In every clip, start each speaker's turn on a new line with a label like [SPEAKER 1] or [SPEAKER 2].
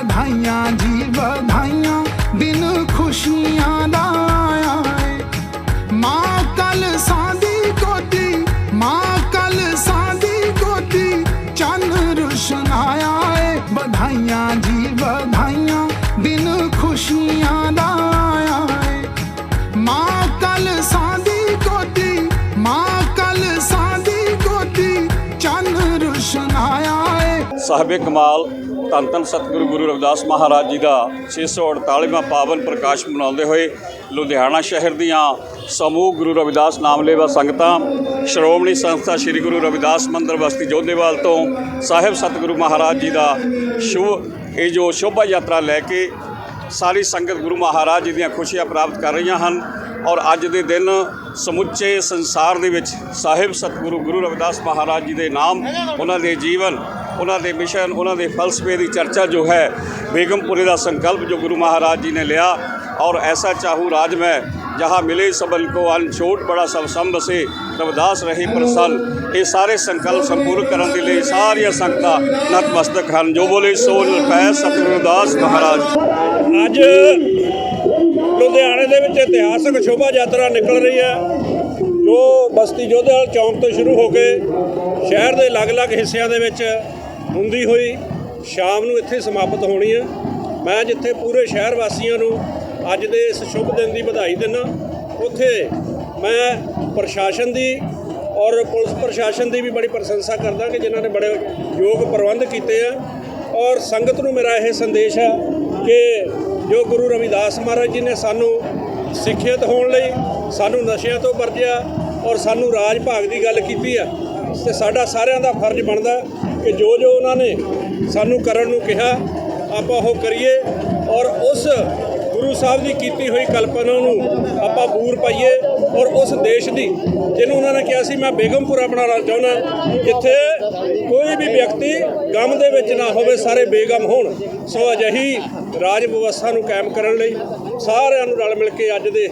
[SPEAKER 1] ਵਧਾਈਆਂ ਜੀ ਵਧਾਈਆਂ ਦਿਨ ਖੁਸ਼ੀਆਂ ਦਾ ਆਇਆ ਏ ਮਾਂ ਕੱਲ ਸਾਦੀ ਗੋਦੀ ਮਾਂ ਕੱਲ ਸਾਦੀ ਗੋਦੀ ਚੰਨ ਰੁਸ਼ਨ ਆਇਆ ਏ ਵਧਾਈਆਂ ਜੀ ਵਧਾਈਆਂ ਦਿਨ ਖੁਸ਼ੀਆਂ ਦਾ ਆਇਆ ਏ ਮਾਂ ਕੱਲ ਸਾਦੀ ਗੋਦੀ ਮਾਂ ਕੱਲ ਸਾਦੀ ਗੋਦੀ ਚੰਨ ਰੁਸ਼ਨ ਆਇਆ ਏ
[SPEAKER 2] ਸਾਹਿਬੇ ਕਮਾਲ ਧੰਨ ਧੰਨ ਸਤਿਗੁਰੂ ਗੁਰੂ ਰਵਿਦਾਸ ਮਹਾਰਾਜ ਜੀ ਦਾ 648ਵਾਂ ਪਾਵਨ ਪ੍ਰਕਾਸ਼ ਮਨਾਉਂਦੇ ਹੋਏ ਲੁਧਿਆਣਾ ਸ਼ਹਿਰ ਦੀਆਂ ਸਮੂਹ ਗੁਰੂ ਰਵਿਦਾਸ ਨਾਮਲੇਵਾ ਸੰਗਤਾਂ, ਸ਼੍ਰੋਮਣੀ ਸੰਸਥਾ ਸ੍ਰੀ ਗੁਰੂ ਰਵਿਦਾਸ ਮੰਦਰ ਬਸਤੀ ਜੋਧੇਵਾਲ ਤੋਂ ਸਾਹਿਬ ਸਤਿਗੁਰੂ ਮਹਾਰਾਜ ਜੀ ਦਾ ਸ਼ੁਭ, ਇਹ ਜੋ ਸ਼ੋਭਾ ਯਾਤਰਾ ਲੈ ਕੇ ਸਾਰੀ ਸੰਗਤ ਗੁਰੂ ਮਹਾਰਾਜ ਜੀ ਦੀਆਂ ਖੁਸ਼ੀਆਂ ਪ੍ਰਾਪਤ ਕਰ ਰਹੀਆਂ ਹਨ। ਔਰ ਅੱਜ ਦੇ ਦਿਨ ਸਮੁੱਚੇ ਸੰਸਾਰ ਦੇ ਵਿੱਚ ਸਾਹਿਬ ਸਤਿਗੁਰੂ ਗੁਰੂ ਰਵਿਦਾਸ ਮਹਾਰਾਜ ਜੀ ਦੇ ਨਾਮ, ਉਹਨਾਂ ਦੇ ਜੀਵਨ, ਉਹਨਾਂ ਦੇ ਮਿਸ਼ਨ, ਉਹਨਾਂ ਦੇ ਫਲਸਫੇ ਦੀ ਚਰਚਾ ਜੋ ਹੈ, ਬੇਗਮਪੁਰੇ ਦਾ ਸੰਕਲਪ ਜੋ ਗੁਰੂ ਮਹਾਰਾਜ ਜੀ ਨੇ ਲਿਆ। ਔਰ ਐਸਾ ਚਾਹੂ ਰਾਜ ਮੈਂ, ਜਹਾਂ ਮਿਲੇ ਸਬਨ ਕੋ ਅਨਛੋਟ ਬੜਾ ਸਭ ਸੰਭ ਬਸੇ ਰਵਿਦਾਸ ਰਹੇ ਪ੍ਰਸੰਨ। ਇਹ ਸਾਰੇ ਸੰਕਲਪ ਸੰਪੂਰਨ ਕਰਨ ਦੇ ਲਈ ਸਾਰੀਆਂ ਸੰਗਤਾਂ ਨਤਮਸਤਕ ਹਨ। ਜੋ ਬੋਲੇ, ਸੋ ਪੈ ਸਤਿਗੁਰੂ ਦਾਸ ਮਹਾਰਾਜ।
[SPEAKER 3] ਅੱਜ ਲੁਧਿਆਣੇ ਦੇ ਵਿੱਚ ਇਤਿਹਾਸਕ ਸ਼ੋਭਾ ਯਾਤਰਾ ਨਿਕਲ ਰਹੀ ਹੈ, ਜੋ ਬਸਤੀ ਜੋਧੇਵਾਲ ਚੌਂਕ ਤੋਂ ਸ਼ੁਰੂ ਹੋ ਕੇ ਸ਼ਹਿਰ ਦੇ ਅਲੱਗ-ਅਲੱਗ ਹਿੱਸਿਆਂ ਦੇ ਵਿੱਚ ਹੁੰਦੀ ਹੋਈ ਸ਼ਾਮ ਨੂੰ ਇੱਥੇ ਸਮਾਪਤ ਹੋਣੀ ਹੈ। ਮੈਂ ਜਿੱਥੇ ਪੂਰੇ ਸ਼ਹਿਰ ਵਾਸੀਆਂ ਨੂੰ ਅੱਜ ਦੇ ਇਸ ਸ਼ੁਭ ਦਿਨ ਦੀ ਵਧਾਈ ਦਿੰਦਾ, ਉੱਥੇ ਮੈਂ ਪ੍ਰਸ਼ਾਸਨ ਦੀ ਔਰ ਪੁਲਿਸ ਪ੍ਰਸ਼ਾਸਨ ਦੀ ਵੀ ਬੜੀ ਪ੍ਰਸ਼ੰਸਾ ਕਰਦਾ ਕਿ ਜਿਨ੍ਹਾਂ ਨੇ ਬੜੇ ਯੋਗ ਪ੍ਰਬੰਧ ਕੀਤੇ ਆ। ਔਰ ਸੰਗਤ ਨੂੰ ਮੇਰਾ ਇਹ ਸੰਦੇਸ਼ ਹੈ ਕਿ ਜੋ ਗੁਰੂ ਰਵਿਦਾਸ ਮਹਾਰਾਜ ਜੀ ਨੇ ਸਾਨੂੰ ਸਿੱਖਿਅਤ ਹੋਣ ਲਈ, ਸਾਨੂੰ ਨਸ਼ਿਆਂ ਤੋਂ ਵਰਜਿਆ ਔਰ ਸਾਨੂੰ ਰਾਜ ਭਾਗ ਦੀ ਗੱਲ ਕੀਤੀ ਆ, ਤੇ ਸਾਡਾ ਸਾਰਿਆਂ ਦਾ ਫਰਜ਼ ਬਣਦਾ ਕਿ ਜੋ ਜੋ ਉਹਨਾਂ ਨੇ ਸਾਨੂੰ ਕਰਨ ਨੂੰ ਕਿਹਾ, ਆਪਾਂ ਉਹ ਕਰੀਏ ਔਰ ਉਸ ਗੁਰੂ ਸਾਹਿਬ ਦੀ ਕੀਤੀ ਹੋਈ ਕਲਪਨਾ ਨੂੰ ਆਪਾਂ ਬੂਰ ਪਾਈਏ ਔਰ ਉਸ ਦੇਸ਼ ਦੀ ਜਿਹਨੂੰ ਉਹਨਾਂ ਨੇ ਕਿਹਾ ਸੀ ਮੈਂ ਬੇਗਮਪੁਰਾ ਬਣਾਉਣਾ ਚਾਹੁੰਦਾ ਜਿੱਥੇ ਕੋਈ ਵੀ ਵਿਅਕਤੀ ਗਮ ਦੇ ਵਿੱਚ ਨਾ ਹੋਵੇ ਸਾਰੇ ਬੇਗਮ ਹੋਣ। ਸੋ ਅਜਿਹੀ ਰਾਜ ਵਿਵਸਥਾ ਨੂੰ ਕਾਇਮ ਕਰਨ ਲਈ ਸਾਰਿਆਂ ਨੂੰ ਰਲ ਮਿਲ ਕੇ ਅੱਜ ਦੇ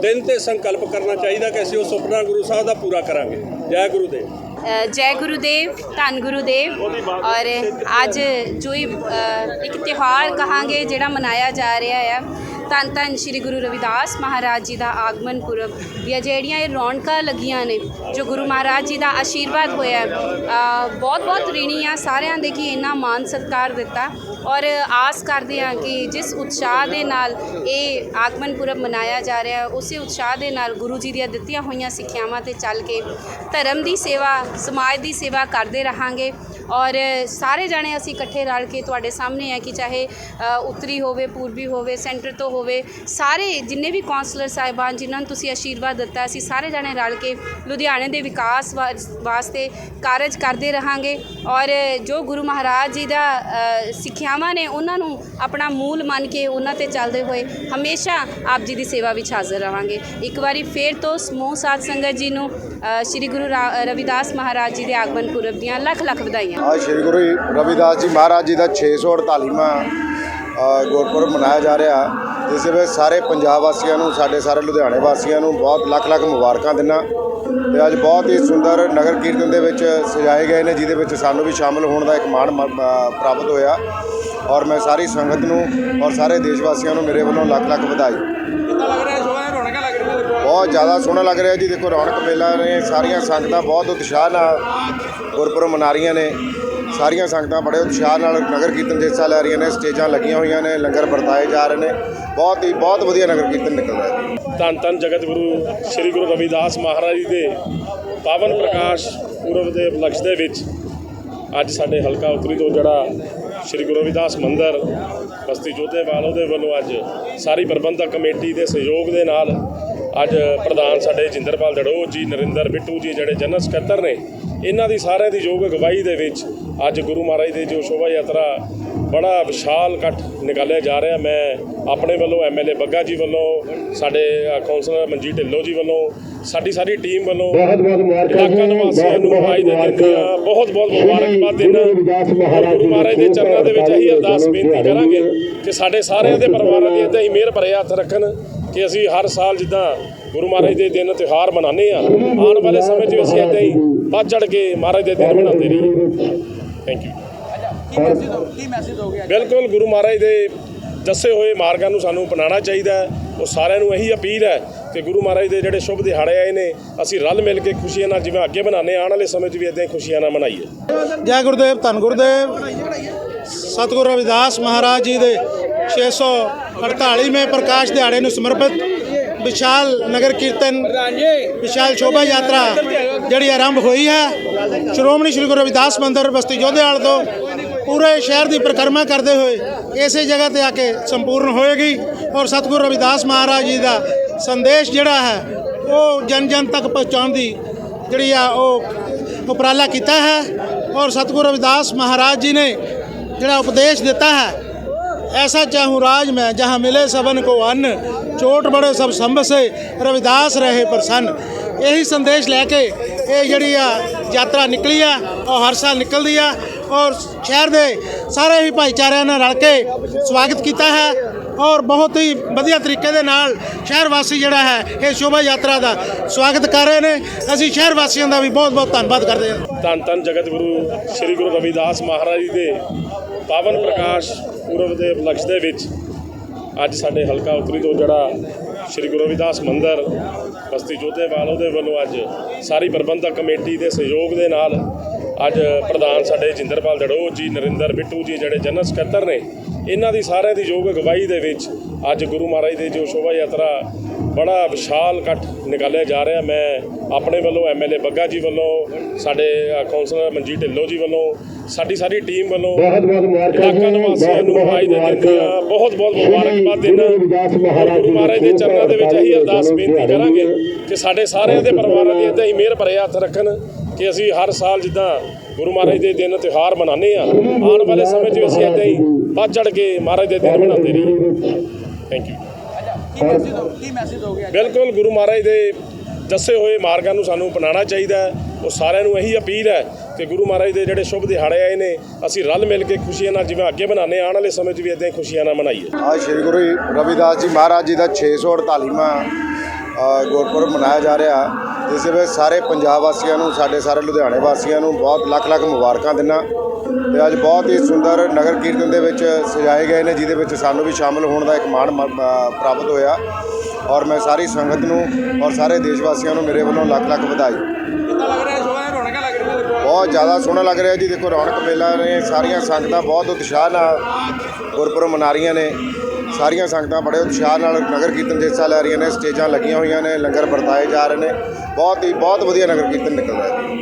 [SPEAKER 3] ਦਿਨ ਤੇ ਸੰਕਲਪ ਕਰਨਾ ਚਾਹੀਦਾ ਕਿ ਅਸੀਂ ਉਹ ਸੁਪਨਾ ਗੁਰੂ ਸਾਹਿਬ ਦਾ ਪੂਰਾ ਕਰਾਂਗੇ। ਜੈ ਗੁਰੂ
[SPEAKER 4] ਦੇਵ ਜੈ ਗੁਰੂਦੇਵ ਧੰਨ ਗੁਰੂਦੇਵ। ਔਰ ਅੱਜ ਜੋ ਇਹ ਅ, ਇੱਕ ਤਿਉਹਾਰ ਕਹਾਂਗੇ ਜਿਹੜਾ ਮਨਾਇਆ ਜਾ ਰਿਹਾ ਹੈ ਧੰਨ ਧੰਨ ਸ਼੍ਰੀ ਗੁਰੂ ਰਵਿਦਾਸ ਮਹਾਰਾਜ ਜੀ ਦਾ ਆਗਮਨ ਪੁਰਬ ਦੀਆਂ ਜਿਹੜੀਆਂ ਇਹ ਰੌਣਕਾਂ ਲੱਗੀਆਂ ਨੇ, ਜੋ ਗੁਰੂ ਮਹਾਰਾਜ ਜੀ ਦਾ ਆਸ਼ੀਰਵਾਦ ਹੋਇਆ ਬਹੁਤ ਬਹੁਤ ਰੀਣੀ ਆ ਸਾਰਿਆਂ ਦੇ ਕਿ ਇੰਨਾ ਮਾਨ ਸਤਿਕਾਰ ਦਿੱਤਾ ਔਰ ਆਸ ਕਰਦੇ ਹਾਂ ਕਿ ਜਿਸ ਉਤਸ਼ਾਹ ਦੇ ਨਾਲ ਇਹ ਆਗਮਨ ਪੁਰਬ ਮਨਾਇਆ ਜਾ ਰਿਹਾ ਹੈ, ਉਸੇ ਉਤਸ਼ਾਹ ਦੇ ਨਾਲ ਗੁਰੂ ਜੀ ਦੀਆਂ ਦਿੱਤੀਆਂ ਹੋਈਆਂ ਸਿੱਖਿਆਵਾਂ ਤੇ ਚੱਲ ਕੇ ਧਰਮ ਦੀ ਸੇਵਾ, ਸਮਾਜ ਦੀ ਸੇਵਾ ਕਰਦੇ ਰਹਾਂਗੇ ਔਰ ਸਾਰੇ ਜਾਣੇ ਅਸੀਂ ਇਕੱਠੇ ਰਲ ਕੇ ਤੁਹਾਡੇ ਸਾਹਮਣੇ ਹੈ ਕਿ ਚਾਹੇ ਉੱਤਰੀ ਹੋਵੇ, ਪੂਰਬੀ ਹੋਵੇ, ਸੈਂਟਰ ਤੋਂ ਹੋਵੇ ਸਾਰੇ ਜਿੰਨੇ ਵੀ ਕਾਉਂਸਲਰ ਸਾਹਿਬਾਨ ਜਿਨ੍ਹਾਂ ਨੂੰ ਤੁਸੀਂ ਆਸ਼ੀਰਵਾਦ ਦਿੱਤਾ ਅਸੀਂ ਸਾਰੇ ਜਾਣੇ ਰਲ ਕੇ ਲੁਧਿਆਣੇ ਦੇ ਵਿਕਾਸ ਵਾ- ਵਾਸਤੇ ਕਾਰਜ ਕਰਦੇ ਰਹਾਂਗੇ ਔਰ ਜੋ ਗੁਰੂ ਮਹਾਰਾਜ ਜੀ ਦਾ ਸਿੱਖਿਆਵਾਂ ਨੇ ਉਹਨਾਂ ਨੂੰ ਆਪਣਾ ਮੂਲ ਮੰਨ ਕੇ ਉਹਨਾਂ ਤੇ ਚੱਲਦੇ ਹੋਏ ਹਮੇਸ਼ਾ ਆਪ ਜੀ ਦੀ ਸੇਵਾ ਵਿੱਚ ਹਾਜ਼ਰ ਰਹਾਂਗੇ। ਇੱਕ ਵਾਰੀ ਫੇਰ ਤੋਂ ਸਮੂਹ ਸਾਧ ਸੰਗਤ ਜੀ ਨੂੰ ਸ੍ਰੀ ਗੁਰੂ ਰਾ- ਰਵਿਦਾਸ ਮਹਾਰਾਜ ਜੀ ਦੇ ਆਗਮਨ ਪੁਰਬ ਦੀਆਂ ਲੱਖ ਲੱਖ ਵਧਾਈਆਂ।
[SPEAKER 5] ਅੱਜ ਸ੍ਰੀ ਗੁਰੂ ਰਵਿਦਾਸ ਜੀ ਮਹਾਰਾਜ ਜੀ ਦਾ 648ਵਾਂ ਅ, ਗੁਰਪੁਰਬ ਮਨਾਇਆ ਜਾ ਰਿਹਾ। ਜਿਸ ਵਿੱਚ ਸਾਰੇ ਪੰਜਾਬ ਵਾਸੀਆਂ ਨੂੰ ਸਾਡੇ ਸਾਰੇ ਲੁਧਿਆਣੇ ਵਾਸੀਆਂ ਨੂੰ ਬਹੁਤ ਲੱਖ ਲੱਖ ਮੁਬਾਰਕਾਂ ਦਿੰਦਾ। ਤੇ ਅੱਜ ਬਹੁਤ ਹੀ ਸੁੰਦਰ ਨਗਰ ਕੀਰਤਨ ਦੇ ਵਿੱਚ ਸਜਾਏ ਗਏ ਨੇ ਜਿਹਦੇ ਵਿੱਚ ਸਾਨੂੰ ਵੀ ਸ਼ਾਮਲ ਹੋਣ ਦਾ ਇੱਕ ਮਾਣ ਪ੍ਰਾਪਤ ਹੋਇਆ। ਔਰ ਮੈਂ ਸਾਰੀ ਸੰਗਤ ਨੂੰ ਔਰ ਸਾਰੇ ਦੇਸ਼ ਵਾਸੀਆਂ ਨੂੰ ਮੇਰੇ ਵੱਲੋਂ ਲੱਖ ਲੱਖ ਵਧਾਈ। ਬਹੁਤ ਜ਼ਿਆਦਾ ਸੋਹਣਾ ਲੱਗ ਰਿਹਾ ਜੀ। ਦੇਖੋ ਰੌਣਕ ਮੇਲਾ ਨੇ ਸਾਰੀਆਂ ਸੰਗਤਾਂ ਬਹੁਤ ਉਤਸ਼ਾਹ ਨਾਲ ਗੁਰਪੁਰਬ ਮਨਾ ਰਹੀਆਂ ਨੇ। ਸਾਰੀਆਂ ਸੰਗਤਾਂ ਬੜੇ ਉਤਸ਼ਾਹ ਨਾਲ ਨਗਰ ਕੀਰਤਨ ਦੇ ਹਿੱਸਾ ਲੈ ਰਹੀਆਂ ਨੇ, ਸਟੇਜਾਂ ਲੱਗੀਆਂ ਹੋਈਆਂ ਨੇ, ਲੰਗਰ ਵਰਤਾਏ ਜਾ ਰਹੇ ਨੇ। ਬਹੁਤ ਹੀ, ਬਹੁਤ ਵਧੀਆ ਨਗਰ ਕੀਰਤਨ ਨਿਕਲ ਰਿਹਾ ਜੀ
[SPEAKER 3] ਧੰਨ ਧੰਨ ਜਗਤ ਗੁਰੂ, ਸ੍ਰੀ ਗੁਰੂ ਰਵਿਦਾਸ ਮਹਾਰਾਜ ਜੀ ਦੇ ਪਾਵਨ ਪ੍ਰਕਾਸ਼ ਪੁਰਬ ਦੇ ਉਪਲਕਸ਼ ਦੇ ਵਿੱਚ ਅੱਜ ਸਾਡੇ ਹਲਕਾ ਉਤਰੀ ਤੋਂ ਜਿਹੜਾ ਸ੍ਰੀ ਗੁਰੂ ਰਵਿਦਾਸ ਮੰਦਿਰ, ਬਸਤੀ ਜੋਧੇਵਾਲ ਉਹਦੇ ਵੱਲੋਂ ਅੱਜ ਸਾਰੀ ਪ੍ਰਬੰਧਕ ਕਮੇਟੀ ਦੇ ਸਹਿਯੋਗ ਦੇ ਨਾਲ ਅੱਜ ਪ੍ਰਧਾਨ ਸਾਡੇ ਜਿੰਦਰਪਾਲ ਦੜੋਹ ਜੀ, ਨਰਿੰਦਰ ਬਿੱਟੂ ਜੀ, ਜਿਹੜੇ ਜਨਰਲ ਸਕੱਤਰ ਨੇ ਇਹਨਾਂ ਦੀ ਸਾਰਿਆਂ ਦੀ ਯੋਗ ਅਗਵਾਈ ਦੇ ਵਿੱਚ ਅੱਜ ਗੁਰੂ ਮਹਾਰਾਜ ਦੇ ਜੋ ਸ਼ੋਭਾ ਯਾਤਰਾ ਬੜਾ ਵਿਸ਼ਾਲ ਇਕੱਠ ਨਿਕਾਲਿਆ ਜਾ ਰਿਹਾ। ਮੈਂ ਆਪਣੇ ਵੱਲੋਂ ਐਮਐਲਏ ਬੱਗਾ ਜੀ ਵੱਲੋਂ ਸਾਡੇ ਅ, ਕੌਂਸਲਰ ਮਨਜੀਤ ਢਿੱਲੋਂ ਜੀ ਵੱਲੋਂ ਸਾਡੀ ਸਾਰੀ ਟੀਮ ਵੱਲੋਂ
[SPEAKER 6] ਬਹੁਤ ਬਹੁਤ ਮੁਬਾਰਕਾਂ
[SPEAKER 3] ਇਲਾਕਾ ਨਿਵਾਸੀਆਂ ਨੂੰ
[SPEAKER 6] ਬਹੁਤ
[SPEAKER 3] ਵਧਾਈ ਦੇ ਦਿੰਦੇ ਆ ਬਹੁਤ ਬਹੁਤ ਮੁਬਾਰਕਬਾਦ ਦਿੰਦਾ
[SPEAKER 6] ਗੁਰੂ ਮਹਾਰਾਜ
[SPEAKER 3] ਦੇ ਚਰਨਾਂ ਦੇ ਵਿੱਚ ਅਸੀਂ ਅਰਦਾਸ ਬੇਨਤੀ ਕਰਾਂਗੇ ਕਿ ਸਾਡੇ ਸਾਰਿਆਂ ਦੇ ਪਰਿਵਾਰਾਂ ਦੀ ਏਦਾਂ ਹੀ ਮਿਹਰ ਭਰੇ ਹੱਥ ਰੱਖਣ। ਕਿ ਅਸੀਂ ਹਰ ਸਾਲ ਜਿੱਦਾਂ ਗੁਰੂ ਮਹਾਰਾਜ ਦੇ ਦਿਨ ਤਿਉਹਾਰ ਮਨਾਉਂਦੇ ਆ ਆਉਣ ਵਾਲੇ ਸਮੇਂ 'ਚ ਵੀ ਅਸੀਂ ਏਦਾਂ ਹੀ ਵੱਧ ਚੜ ਕੇ ਮਹਾਰਾਜ ਦੇ ਦਿਨ ਮਨਾਉਂਦੇ ਰਹੀਏ। ਥੈਂਕ ਯੂ ਬਿਲਕੁਲ ਗੁਰੂ ਮਹਾਰਾਜ ਦੇ ਦੱਸੇ ਹੋਏ ਮਾਰਗਾਂ ਨੂੰ ਸਾਨੂੰ ਅਪਣਾਉਣਾ ਚਾਹੀਦਾ ਹੈ। ਉਹ ਸਾਰਿਆਂ ਨੂੰ ਇਹੀ ਅਪੀਲ ਹੈ ਕਿ ਗੁਰੂ ਮਹਾਰਾਜ ਦੇ ਜਿਹੜੇ ਸ਼ੁਭ ਦਿਹਾੜੇ ਆਏ ਨੇ ਅਸੀਂ ਰਲ ਮਿਲ ਕੇ ਖੁਸ਼ੀਆਂ ਨਾਲ ਜਿਵੇਂ ਅੱਗੇ ਬਣਾਉਂਦੇ ਹਾਂ, ਆਉਣ ਵਾਲੇ ਸਮੇਂ 'ਚ ਵੀ ਇਦਾਂ ਹੀ ਖੁਸ਼ੀਆਂ ਨਾਲ ਮਨਾਈਏ।
[SPEAKER 6] ਜੈ ਗੁਰਦੇਵ ਧੰਨ ਗੁਰਦੇਵ। ਸਤਿਗੁਰੂ ਰਵਿਦਾਸ ਮਹਾਰਾਜ ਜੀ ਦੇ 648ਵੇਂ ਪ੍ਰਕਾਸ਼ ਦਿਹਾੜੇ ਨੂੰ ਸਮਰਪਿਤ ਵਿਸ਼ਾਲ ਨਗਰ ਕੀਰਤਨ, ਵਿਸ਼ਾਲ ਸ਼ੋਭਾ ਯਾਤਰਾ ਜਿਹੜੀ ਆਰੰਭ ਹੋਈ ਹੈ। ਸ਼੍ਰੋਮਣੀ ਸ਼੍ਰੀ ਗੁਰੂ ਰਵਿਦਾਸ ਮੰਦਿਰ ਬਸਤੀ ਜੋਧੇਵਾਲ ਤੋਂ ਪੂਰੇ ਸ਼ਹਿਰ ਦੀ ਪਰਿਕਰਮਾ ਕਰਦੇ ਹੋਏ ਇਸੇ ਜਗ੍ਹਾ ਤੇ ਆ ਕੇ ਸੰਪੂਰਨ ਹੋਏਗੀ ਔਰ ਸਤਿਗੁਰੂ ਰਵਿਦਾਸ ਮਹਾਰਾਜ ਜੀ ਦਾ ਸੰਦੇਸ਼ ਜਿਹੜਾ ਹੈ, ਉਹ ਜਨ ਜਨ ਤੱਕ ਪਹੁੰਚਾਉਣ ਦੀ ਜਿਹੜੀ ਆ ਉਹ ਉਪਰਾਲਾ ਕੀਤਾ ਹੈ। ਔਰ ਸਤਿਗੁਰੂ ਰਵਿਦਾਸ ਮਹਾਰਾਜ ਜੀ ਨੇ ਜਿਹੜਾ ਉਪਦੇਸ਼ ਦਿੱਤਾ ਹੈ ऐसा चाहूँ राज में जहाँ मिले सबन को अन्न चोट बड़े सब संभ से रविदास रहे प्रसन्न यही संदेश लेके ये ਜਿਹੜੀ ਆ ਯਾਤਰਾ ਨਿਕਲੀ ਆ ਔਰ ਹਰ ਸਾਲ ਨਿਕਲਦੀ ਆ ਔਰ ਸ਼ਹਿਰ ਦੇ ਸਾਰੇ ਹੀ ਭਾਈਚਾਰਿਆਂ ਨੇ ਰਲ ਕੇ ਸਵਾਗਤ ਕੀਤਾ ਹੈ ਔਰ ਬਹੁਤ ਹੀ ਵਧੀਆ ਤਰੀਕੇ ਦੇ ਨਾਲ ਸ਼ਹਿਰ ਵਾਸੀ ਜਿਹੜਾ ਹੈ, ਇਹ ਸ਼ੋਭਾ ਯਾਤਰਾ ਦਾ ਸਵਾਗਤ ਕਰ ਰਹੇ ਨੇ। ਅਸੀਂ ਸ਼ਹਿਰ ਵਾਸੀਆਂ ਦਾ ਵੀ ਬਹੁਤ ਬਹੁਤ ਧੰਨਵਾਦ ਕਰਦੇ ਹਾਂ।
[SPEAKER 3] ਧੰਨ ਧੰਨ ਜਗਤ ਗੁਰੂ, ਸ੍ਰੀ ਗੁਰੂ ਰਵਿਦਾਸ ਮਹਾਰਾਜ ਜੀ ਦੇ ਪਾਵਨ ਪ੍ਰਕਾਸ਼ ਪੁਰਬ ਦੇ ਉਪਲਕਸ਼ ਦੇ ਵਿੱਚ ਅੱਜ ਸਾਡੇ ਹਲਕਾ ਉਤਰੀ ਤੋਂ ਜਿਹੜਾ ਸ੍ਰੀ ਗੁਰੂ ਰਵਿਦਾਸ ਮੰਦਿਰ, ਬਸਤੀ ਜੋਧੇਵਾਲ ਉਹਦੇ ਵੱਲੋਂ ਅੱਜ ਸਾਰੀ ਪ੍ਰਬੰਧਕ ਕਮੇਟੀ ਦੇ ਸਹਿਯੋਗ ਦੇ ਨਾਲ ਅੱਜ ਪ੍ਰਧਾਨ ਸਾਡੇ ਜਿੰਦਰਪਾਲ ਦੜੋਹ ਜੀ ਨਰਿੰਦਰ ਬਿੱਟੂ ਜੀ ਜਿਹੜੇ ਜਨਰਲ ਸਕੱਤਰ ਨੇ ਇਹਨਾਂ ਦੀ ਸਾਰਿਆਂ ਦੀ ਯੋਗ ਅਗਵਾਈ ਦੇ ਵਿੱਚ ਅੱਜ ਗੁਰੂ ਮਹਾਰਾਜ ਦੇ ਜੋ ਸ਼ੋਭਾ ਯਾਤਰਾ ਬੜਾ ਵਿਸ਼ਾਲ ਇਕੱਠ ਨਿਕਾਲਿਆ ਜਾ ਰਿਹਾ। ਮੈਂ ਆਪਣੇ ਵੱਲੋਂ ਐਮਐਲਏ ਬੱਗਾ ਜੀ ਵੱਲੋਂ ਸਾਡੇ ਅ, ਕੌਂਸਲਰ ਮਨਜੀਤ ਢਿੱਲੋਂ ਜੀ ਵੱਲੋਂ ਸਾਡੀ ਸਾਰੀ ਟੀਮ ਵੱਲੋਂ
[SPEAKER 7] ਬਹੁਤ ਬਹੁਤ ਮੁਬਾਰਕਾਂ
[SPEAKER 3] ਨਿਵਾਸੀਆਂ ਨੂੰ ਆਈ ਦੇ ਦਿੰਦੇ ਆ। ਬਹੁਤ ਬਹੁਤ ਮੁਬਾਰਕਬਾਦ ਦੇਣਾ।
[SPEAKER 7] ਗੁਰੂ ਰਵਿਦਾਸ ਮਹਾਰਾਜ
[SPEAKER 3] ਗੁਰੂ ਮਹਾਰਾਜ ਦੇ ਚਰਨਾਂ ਦੇ ਵਿੱਚ ਅਸੀਂ ਅਰਦਾਸ ਬੇਨਤੀ ਕਰਾਂਗੇ ਕਿ ਸਾਡੇ ਸਾਰਿਆਂ ਦੇ ਪਰਿਵਾਰਾਂ ਦੀ ਇਦਾਂ ਹੀ ਮਿਹਰ ਭਰੇ ਹੱਥ ਰੱਖਣ। ਕਿ ਅਸੀਂ ਹਰ ਸਾਲ ਜਿੱਦਾਂ ਗੁਰੂ ਮਹਾਰਾਜ ਦੇ ਦਿਨ ਤਿਉਹਾਰ ਮਨਾਉਂਦੇ ਆ ਆਉਣ ਵਾਲੇ ਸਮੇਂ 'ਚ ਵੀ ਅਸੀਂ ਇਦਾਂ ਹੀ ਵੱਧ ਚੜ ਕੇ ਮਹਾਰਾਜ ਦੇ ਦਿਨ ਮਨਾਉਂਦੇ ਰਹੀਏ। ਥੈਂਕ ਯੂ ਬਿਲਕੁਲ ਗੁਰੂ ਮਹਾਰਾਜ ਦੇ ਦੱਸੇ ਹੋਏ ਮਾਰਗਾਂ ਨੂੰ ਸਾਨੂੰ ਅਪਣਾਉਣਾ ਚਾਹੀਦਾ ਹੈ। ਉਹ ਸਾਰਿਆਂ ਨੂੰ ਇਹੀ ਅਪੀਲ ਹੈ ਕਿ ਗੁਰੂ ਮਹਾਰਾਜ ਦੇ ਜਿਹੜੇ ਸ਼ੁਭ ਦਿਹਾੜੇ ਆਏ ਨੇ ਅਸੀਂ ਰਲ ਮਿਲ ਕੇ ਖੁਸ਼ੀਆਂ ਨਾਲ ਜਿਵੇਂ ਅੱਗੇ ਬਣਾਉਂਦੇ ਹਾਂ, ਆਉਣ ਵਾਲੇ ਸਮੇਂ 'ਚ ਵੀ ਇਦਾਂ ਹੀ ਖੁਸ਼ੀਆਂ ਨਾਲ ਮਨਾਈਏ।
[SPEAKER 5] ਅੱਜ ਸ੍ਰੀ ਗੁਰੂ ਰਵਿਦਾਸ ਜੀ ਮਹਾਰਾਜ ਜੀ ਦਾ 648ਵਾਂ ਅ, ਗੁਰਪੁਰਬ ਮਨਾਇਆ ਜਾ ਰਿਹਾ। ਜਿਸ ਵਿੱਚ ਸਾਰੇ ਪੰਜਾਬ ਵਾਸੀਆਂ ਨੂੰ ਸਾਡੇ ਸਾਰੇ ਲੁਧਿਆਣੇ ਵਾਸੀਆਂ ਨੂੰ ਬਹੁਤ ਲੱਖ ਲੱਖ ਮੁਬਾਰਕਾਂ ਦਿੰਦਾ ਤੇ ਅੱਜ ਬਹੁਤ ਹੀ ਸੁੰਦਰ ਨਗਰ ਕੀਰਤਨ ਦੇ ਵਿੱਚ ਸਜਾਏ ਗਏ ਨੇ ਜਿਹਦੇ ਵਿੱਚ ਸਾਨੂੰ ਵੀ ਸ਼ਾਮਲ ਹੋਣ ਦਾ ਇੱਕ ਮਾਣ ਪ੍ਰਾਪਤ ਹੋਇਆ। ਔਰ ਮੈਂ ਸਾਰੀ ਸੰਗਤ ਨੂੰ ਔਰ ਸਾਰੇ ਦੇਸ਼ ਵਾਸੀਆਂ ਨੂੰ ਮੇਰੇ ਵੱਲੋਂ ਲੱਖ ਲੱਖ ਵਧਾਈ। ਬਹੁਤ ਜ਼ਿਆਦਾ ਸੋਹਣਾ ਲੱਗ ਰਿਹਾ ਜੀ। ਦੇਖੋ ਰੌਣਕ ਮੇਲਾ ਨੇ ਸਾਰੀਆਂ ਸੰਗਤਾਂ ਬਹੁਤ ਉਤਸ਼ਾਹ ਨਾਲ ਗੁਰਪੁਰਬ ਮਨਾ ਰਹੀਆਂ ਨੇ। ਸਾਰੀਆਂ ਸੰਗਤਾਂ ਬੜੇ ਉਤਸ਼ਾਹ ਨਾਲ ਨਗਰ ਕੀਰਤਨ ਦੇ ਹਿੱਸਾ ਲੈ ਰਹੀਆਂ ਨੇ, ਸਟੇਜਾਂ ਲੱਗੀਆਂ ਹੋਈਆਂ ਨੇ, ਲੰਗਰ ਵਰਤਾਏ ਜਾ ਰਹੇ ਨੇ। ਬਹੁਤ ਹੀ, ਬਹੁਤ ਵਧੀਆ ਨਗਰ ਕੀਰਤਨ ਨਿਕਲ ਰਿਹਾ ਜੀ